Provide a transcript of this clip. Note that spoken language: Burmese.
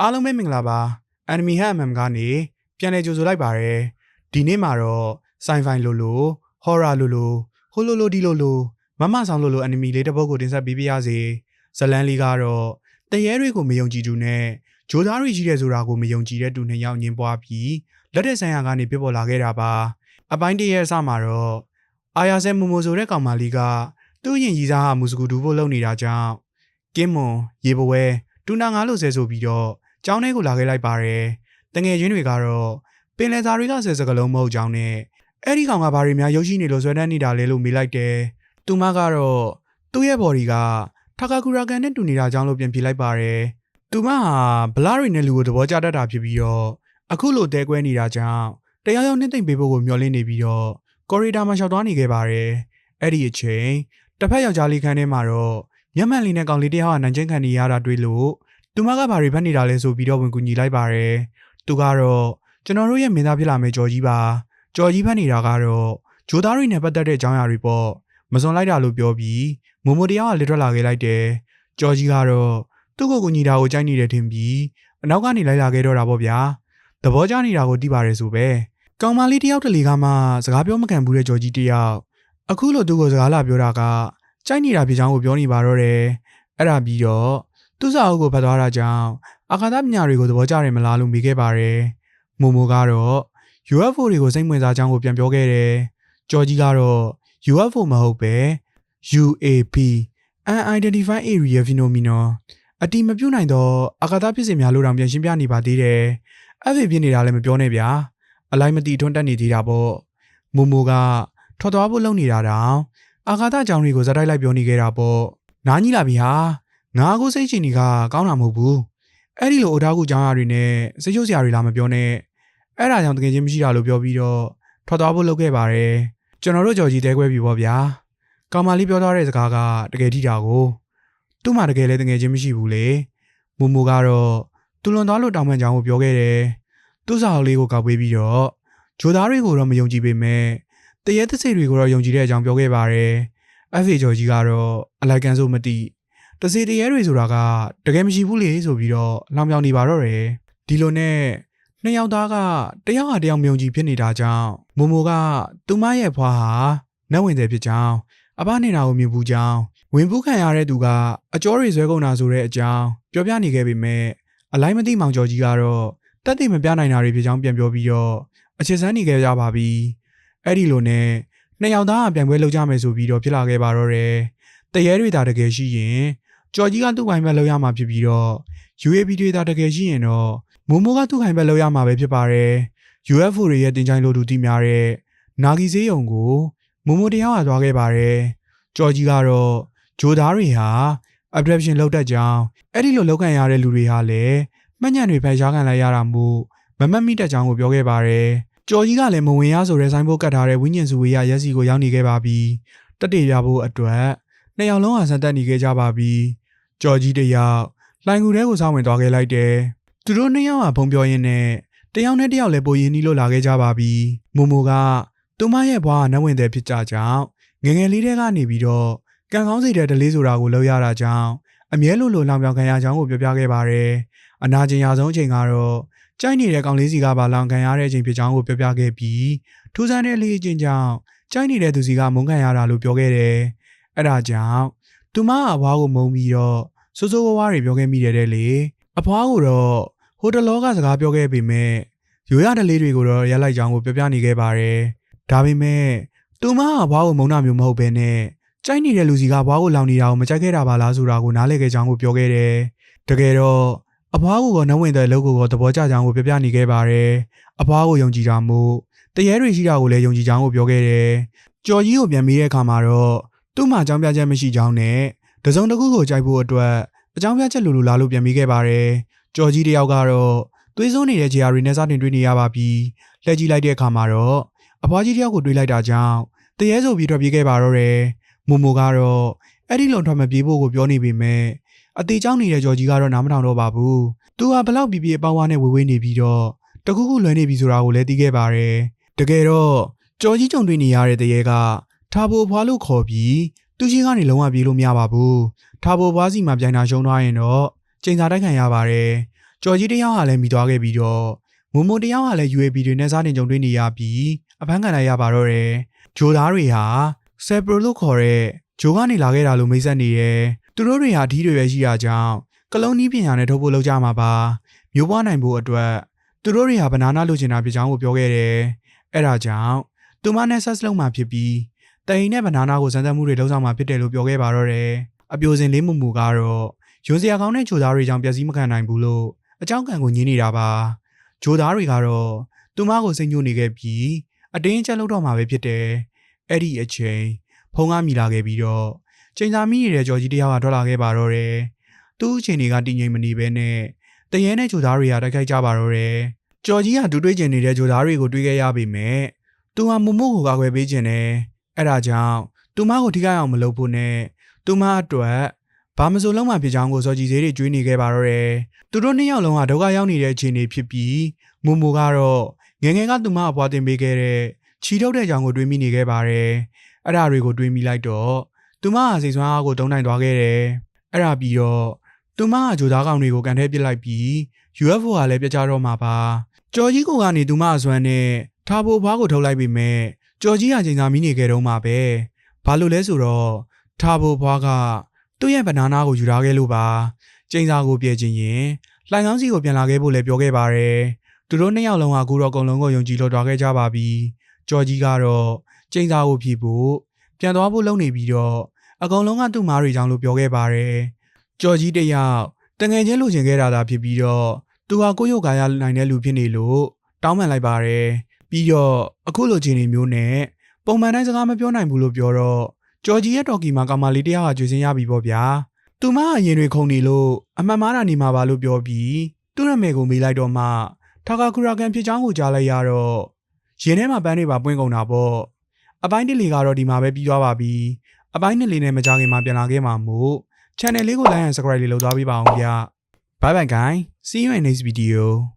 အားလုံးပဲမင်္ဂလာပါ Enemy Hat MM ကနေပြန်လည်ကြိုဆိုလိုက်ပါရယ်ဒီနေ့မှာတော့ Sci-Fi လိုလို Horror လိုလိုဟိုလိုလိုဒီလိုလိုမမဆောင်လိုလို Enemy လေးတစ်ပုဒ်ကိုတင်ဆက်ပေးပါရစေဇလန်လေးကတော့တရေတွေကိုမယုံကြည်သူနဲ့ဂျိုးသားတွေရှိတဲ့ဆိုတာကိုမယုံကြည်တဲ့သူနှစ်ယောက်ညင်ပွားပြီးလက်တဲ့ဆိုင်ရာကနေပြစ်ပေါ်လာခဲ့တာပါအပိုင်းတရေအစမှာတော့အာယာဆဲမူမိုဆိုတဲ့ကောင်မလေးကသူ့ရင်ရီစားဟာမူစကူဒူဖို့လုပ်နေတာကြောင့်ကင်းမွန်ရေဘဝဲတူနာငါလို့ဆဲဆိုပြီးတော့ ကျောင်းထဲကိုလာခဲ့လိုက်ပါတယ်။တငယ်ချင်းတွေကတော့ပင်လယ်စာတွေကဆယ်စကလုံးမဟုတ်ကြောင်းနဲ့အဲ့ဒီကောင်ကဘာတွေများရုပ်ရှိနေလို့ဆွဲတန်းနေတာလဲလို့မေးလိုက်တယ်။သူမကတော့သူ့ရဲ့ body ကထာကာကူရာကန်နဲ့တူနေတာကြောင်းလို့ပြန်ပြေးလိုက်ပါတယ်။သူမဟာဘလာရီနဲ့လူကိုသဘောကျတတ်တာဖြစ်ပြီးတော့အခုလိုတဲကွဲနေတာကြောင့်တရားရောက်နှိမ့်သိမ့်ပေးဖို့ကိုမျှော်လင့်နေပြီးတော့ကော်ရီဒါမှာရှောက်သွားနေခဲ့ပါတယ်။အဲ့ဒီအချိန်တစ်ဖက်ယောက်ျားလေးခန်းထဲမှာတော့မျက်မှန်လေးနဲ့ကောင်လေးတစ်ယောက်ကနိုင်ချင်းခံနေရတာတွေ့လို့ သူမကဘာတွေဖတ်နေတာလဲဆိုပြီးတော့ဝင်ကူညီလိုက်ပါတယ်။သူကတော့ကျွန်တော်တို့ရဲ့မင်းသားဖြစ်လာမယ့်ကြော်ကြီးပါ။ကြော်ကြီးဖတ်နေတာကတော့ဂျိုသားတွေနဲ့ပတ်သက်တဲ့အကြောင်းအရာတွေပေါ့။မစွန်လိုက်တာလို့ပြောပြီးမိုမိုတရားကလက်ထွက်လာခဲ့လိုက်တယ်။ကြော်ကြီးကတော့သူ့ကိုကူညီတာကိုကြိုက်နေတယ်ထင်ပြီးအနောက်ကနေလိုက်လာခဲ့တော့တာပေါ့ဗျာ။သဘောကျနေတာကိုသိပါတယ်ဆိုပဲ။ကောင်မလေးတယောက်တလေကမှစကားပြောမကန်ဘူးတဲ့ကြော်ကြီးတယောက်အခုလိုသူ့ကိုစကားလာပြောတာကကြိုက်နေတာဖြစ်ကြောင်းကိုပြောနေပါတော့တယ်။အဲ့ဒါပြီးတော့ သူ့စာအုပ်ကိုဖတ်သွားတာကြောင့်အာကာသပညာတွေကိုသဘောကျတယ်မလားလို့မေးခဲ့ပါတယ်။မိုမိုကတော့ UFO တွေကိုစိတ်ဝင်စားကြောင်းကိုပြန်ပြောခဲ့တယ်။ကြော်ကြီးကတော့ UFO မဟုတ်ပဲ UAP Unidentified Area Phenomenon အတိမပြုတ်နိုင်သောအာကာသဖြစ်စဉ်များလို့တောင်ပြန်ရှင်းပြနေပါသေးတယ်။ FA ဖြစ်နေတာလည်းမပြောနဲ့ဗျာ။အလိုက်မတိထွန်းတက်နေသေးတာပေါ့။မိုမိုကထွက်သွားဖို့လုပ်နေတာတောင်အာကာသကြောင်တွေကိုဇက်တိုက်လိုက်ပြောနေခဲ့တာပေါ့။နားကြီးလာပြီဟာ။ ငါအခုစိတ်ချင်နေကကောင်းတာမဟုတ်ဘူးအဲ့ဒီလိုအိုတာကူကြောင်းရတွေနဲ့စိတ်ချုပ်စရာတွေလာမပြောနဲ့အဲ့ဒါကြောင့်တကယ်ချင်းမရှိတာလို့ပြောပြီးတော့ထွက်သွားဖို့လုပ်ခဲ့ပါတယ်ကျွန်တော်တို့ကြော်ကြီးတဲခွဲပြီပေါ့ဗျာကောင်မလေးပြောထားတဲ့စကားကတကယ်ထိတာကိုသူ့မှာတကယ်လည်းတကယ်ချင်းမရှိဘူးလေမူမူကတော့သူလွန်သွားလို့တောင်းပန်ကြောင်းကိုပြောခဲ့တယ်သူ့စာအုပ်လေးကိုကောက်ပေးပြီးတော့ဂျိုသားတွေကိုတော့မယုံကြည်ပေမဲ့တရေသစိတ်တွေကိုတော့ယုံကြည်တဲ့အကြောင်းပြောခဲ့ပါတယ်အဖေကျော်ကြီးကတော့အလိုက်ကန်ဆိုမတိ တစီတရဲတွေဆိုတာကတကယ်မရှိဘူးလေဆိုပြီးတော့လောင်ပြောင်နေပါတော့တယ်ဒီလိုနဲ့နှစ်ယောက်သားကတယောက်ဟာတယောက်မြုံကြည့်ဖြစ်နေတာကြောင့်မိုမိုကသူမရဲ့ဖွားဟာနတ်ဝင်တယ်ဖြစ်ကြောင်းအဘနေတာကိုမြင်ဘူးကြောင်းဝင်ဖူးခံရတဲ့သူကအကျော်တွေဆွဲကုန်တာဆိုတဲ့အကြောင်းပြောပြနေခဲ့ပေမဲ့အလိုက်မသိမောင်ကျော်ကြီးကတော့တက်သိမပြနိုင်တာတွေဖြစ်ကြောင်းပြန်ပြောပြီးတော့အချစ်စမ်းနေခဲ့ကြပါပြီအဲ့ဒီလိုနဲ့နှစ်ယောက်သားကပြန်ပွဲလုပ်ကြမယ်ဆိုပြီးတော့ဖြစ်လာခဲ့ပါတော့တယ်တရဲတွေသာတကယ်ရှိရင် ကြော်ကြီးကသူ့ခိုင်ဘက်လောက်ရမှာဖြစ်ပြီးတော့ UAB တွေတာတကယ်ရှိရင်တော့မိုမိုကသူ့ခိုင်ဘက်လောက်ရမှာပဲဖြစ်ပါတယ်။ UFO တွေရဲ့တင်ချိုင်းလို့သူသိများတဲ့နာဂီဈေးရုံကိုမိုမိုတရားဟာသွားခဲ့ပါတယ်။ကြော်ကြီးကတော့ဂျိုသားတွေဟာ abduction လုပ်တတ်ကြောင်းအဲ့ဒီလိုလောက်ကန်ရတဲ့လူတွေဟာလည်းမှတ်ညံတွေဖယ်ရှားခံလိုက်ရတာမို့မမတ်မိတတ်ကြောင်းကိုပြောခဲ့ပါတယ်။ကြော်ကြီးကလည်းမဝင်ရဆိုတဲ့ဆိုင်းဘုတ်ကတ်ထားတဲ့ဝိညာဉ်စုဝေးရရက်စီကိုရောက်နေခဲ့ပါပြီ။တက်တေရဖို့အတွက်နှစ်ယောက်လုံးဟာဆန်တက်နေခဲ့ကြပါပြီ။ ကြော်ကြီးတယောက်လှိုင်ကူထဲကိုစောင်းဝင်သွားခဲ့လိုက်တယ်။သူတို့နှစ်ယောက်ဟာဖုံပြောရင်းနဲ့တယောက်နဲ့တယောက်လည်းပိုရင်းနှီးလို့လာခဲ့ကြပါပြီ။မိုမိုကသူမရဲ့ဘွားကနတ်ဝင်တဲ့ဖြစ်ကြကြောင်းငယ်ငယ်လေးတဲကနေပြီးတော့ကံကောင်းစိတ်တဲ့ဒလေးဆိုတာကိုလောက်ရတာကြောင့်အမြဲလိုလိုလောင်ပြောင်ခံရကြောင်းကိုပြောပြခဲ့ပါတယ်။အနာကျင်ရဆုံးအချိန်ကတော့ကြိုက်နေတဲ့ကောင်လေးစီကပါလောင်ခံရတဲ့အချိန်ဖြစ်ကြောင်းကိုပြောပြခဲ့ပြီးထူးဆန်းတဲ့လေးအချင်းကြောင့်ကြိုက်နေတဲ့သူစီကမုန်းခံရတာလို့ပြောခဲ့တယ်။အဲ့ဒါကြောင့် သူမအဘွားကိုမုန်းပြီးတော့စိုးစိုးဝါးဝါးတွေပြောခဲ့မိတယ်တဲ့လေအဘွားကိုတော့ဟိုတလောကစကားပြောခဲ့ပေမဲ့ရိုးရတဲ့လေးတွေကိုတော့ရက်လိုက်ကြောင်းကိုပြောပြနေခဲ့ပါတယ်ဒါပေမဲ့သူမအဘွားကိုမုန်းတာမျိုးမဟုတ်ဘဲနဲ့ကြိုက်နေတဲ့လူစီကဘွားကိုလောင်နေတာကိုမကြိုက်ခဲ့တာပါလားဆိုတာကိုနားလည်ခဲ့ကြောင်းကိုပြောခဲ့တယ်တကယ်တော့အဘွားကိုကနဝဝင်တဲ့အလုပ်ကိုသဘောကျကြောင်းကိုပြောပြနေခဲ့ပါတယ်အဘွားကိုယုံကြည်တာမို့တရေတွေရှိတာကိုလည်းယုံကြည်ကြောင်းကိုပြောခဲ့တယ်ကြော်ကြီးကိုပြန်မေးတဲ့အခါမှာတော့ သူ့မှာအကြောင်းပြချက်မရှိကြောင်းနဲ့တစုံတစ်ခုကိုကြိုက်ဖို့အတွက်အကြောင်းပြချက်လိုလိုလာလို့ပြန်ပြီးခဲ့ပါတယ်။ကြော်ကြီးတယောက်ကတော့သွေးစွန်းနေတဲ့ခြေရာတွေနဲ့စတင်တွေ့နေရပါပြီ။လှည့်ကြည့်လိုက်တဲ့အခါမှာတော့အဖွားကြီးတယောက်ကိုတွေ့လိုက်တာကြောင့်တရေဆိုပြီးထွက်ပြေးခဲ့ပါတော့တယ်။မိုမိုကတော့အဲ့ဒီလုံထွက်မပြေးဖို့ကိုပြောနေပေမဲ့အသေးချောင်းနေတဲ့ကြော်ကြီးကတော့နားမထောင်တော့ပါဘူး။သူကဘလောက်ပြပြအပေါင်းဝါနဲ့ဝေဝေးနေပြီးတော့တခုခုလွယ်နေပြီဆိုတာကိုလည်းသိခဲ့ပါတယ်။တကယ်တော့ကြော်ကြီးကြုံတွေ့နေရတဲ့တရေက ထားဖို့ဖွားလို့ခေါ်ပြီးသူရှိကနေလုံးဝပြေးလို့မရပါဘူး။ထားဖို့ဘွားစီမှာပြိုင်တာရှုံးသွားရင်တော့ချိန်စာတိုက်ခံရပါတယ်ကြော်ကြီးတစ်ယောက်ဟာလည်းမိသွားခဲ့ပြီးတော့မုံမုံတစ်ယောက်ဟာလည်း UAB တွေနဲ့စားတင်ကြုံတွေ့နေရပြီးအဖမ်းခံလိုက်ရပါတော့တယ်ဂျိုသားတွေဟာဆယ်ပရိုလို့ခေါ်တဲ့ဂျိုကနေလာခဲ့တာလို့မိတ်ဆက်နေတယ်သူတို့တွေဟာအထီးတွေပဲရှိတာကြောင့်ကလုံးနီးပညာနဲ့ထုတ်ဖို့လုပ်ကြမှာပါမျိုးပွားနိုင်ဖို့အတွက်သူတို့တွေဟာဘနာနာလိုချင်တာဖြစ်ကြောင်းကိုပြောခဲ့တယ်အဲ့ဒါကြောင့်သူမနဲ့ဆက်စလုံးမှာဖြစ်ပြီး တိုင်နဲ့ဘနာနာကိုစမ်းသပ်မှုတွေလုပ်ဆောင်မှာဖြစ်တယ်လို့ပြောခဲ့ပါတော့တယ်အပြိုစင်လေးမူမူကတော့ယွန်စရာကောင်းတဲ့ဂျိုသားတွေကြောင့်ပျက်စီးမခံနိုင်ဘူးလို့အကြောင်းကံကိုညင်းနေတာပါဂျိုသားတွေကတော့သူမကိုစိတ်ညှို့နေခဲ့ပြီးအတင်းအကျပ်လုပ်တော့မှာပဲဖြစ်တယ်အဲ့ဒီအချိန်ဖုံးကားမိလာခဲ့ပြီးတော့ချိန်စာမိနေတဲ့ကြော်ကြီးတစ်ယောက်ကထွက်လာခဲ့ပါတော့တယ်သူ့အချိန်တွေကတည်ငြိမ်မနေဘဲနဲ့တရဲနဲ့ဂျိုသားတွေကတိုက်ခိုက်ကြပါတော့တယ်ကြော်ကြီးကဒူးတွေးကျင်နေတဲ့ဂျိုသားတွေကိုတွေးခဲ့ရပေမဲ့သူဟာမုံမို့ကိုကာကွယ်ပေးခြင်းနဲ့ အဲ့ဒါကြောင့်သူမကိုထိခိုက်အောင်မလုပ်ဖို့နဲ့သူမအတွက်ဘာမဆိုလုံးမှဖြစ်ချောင်းကိုစော်ကြည်သေးတွေကျွေးနေခဲ့ပါတော့တယ်သူတို့နှစ်ယောက်လုံးကဒုက္ခရောက်နေတဲ့အခြေအနေဖြစ်ပြီးမုံမိုကတော့ငယ်ငယ်ကသူမအပွားတင်ပေးခဲ့တဲ့ချီထုတ်တဲ့ကြောင်ကိုတွေးမိနေခဲ့ပါတယ်အဲ့ဒါတွေကိုတွေးမိလိုက်တော့သူမဟာစိတ်ဆွမ်းအားကိုတုံးနိုင်သွားခဲ့တယ်အဲ့ဒါပြီးတော့သူမကဂျိုသားကောင်တွေကိုကန်ထဲပစ်လိုက်ပြီး UFO ကလည်းပြကြတော့မှာပါကြော်ကြီးကိုကနေသူမအစွမ်းနဲ့ထားဖို့ဘွားကိုထုတ်လိုက်ပေမဲ့ ကြော်ကြီးကချိန်စာမိနေခဲ့တော့မှာပဲဘာလို့လဲဆိုတော့ထားဖို့ဘွားကသူ့ရဲ့ဘနာနာကိုယူထားခဲ့လို့ပါချိန်စာကိုပြည့်ချင်ရင်လှိုင်ကောင်းစီကိုပြန်လာခဲ့ဖို့လည်းပြောခဲ့ပါတယ်သူတို့နှစ်ယောက်လုံးကကိုရောအကုန်လုံးကိုယုံကြည်လို့တွားခဲ့ကြပါပြီကြော်ကြီးကတော့ချိန်စာကိုဖြည့်ဖို့ပြန်သွားဖို့လုပ်နေပြီးတော့အကုန်လုံးကသူ့မားတွေကြောင့်လို့ပြောခဲ့ပါတယ်ကြော်ကြီးတယောက်တငယ်ချင်းလိုချင်ခဲ့တာသာဖြစ်ပြီးတော့သူဟာကိုယ့်ရုပ်ကာယနိုင်တဲ့လူဖြစ်နေလို့တောင်းပန်လိုက်ပါတယ် ပြီးတော့အခုလိုခြေနေမျိုးနဲ့ပုံမှန်တိုင်းစကားမပြောနိုင်ဘူးလို့ပြောတော့ကြော်ကြီးရဲ့တော်ကီမှာကောင်မလေးတယောက်ကကြွေစင်းရပြီပေါ့ဗျာသူမအရင်တွေခုန်နေလို့အမှန်မှားတာနေမှာပါလို့ပြောပြီးသူ့ရမေကိုမေးလိုက်တော့မှထာကာကူရာကန်ဖြစ်ချောင်းကိုကြားလိုက်ရတော့ရင်ထဲမှာပန်းတွေပါပွင့်ကုန်တာပေါ့အပိုင်းတစ်လီကတော့ဒီမှာပဲပြီးသွားပါပြီအပိုင်းနှစ်လီနဲ့မကြခင်မှာပြန်လာခဲ့မှာမို့ channel လေးကို like and subscribe လေးလုပ်သွားပေးပါအောင်ဗျ bye bye guys see you in next video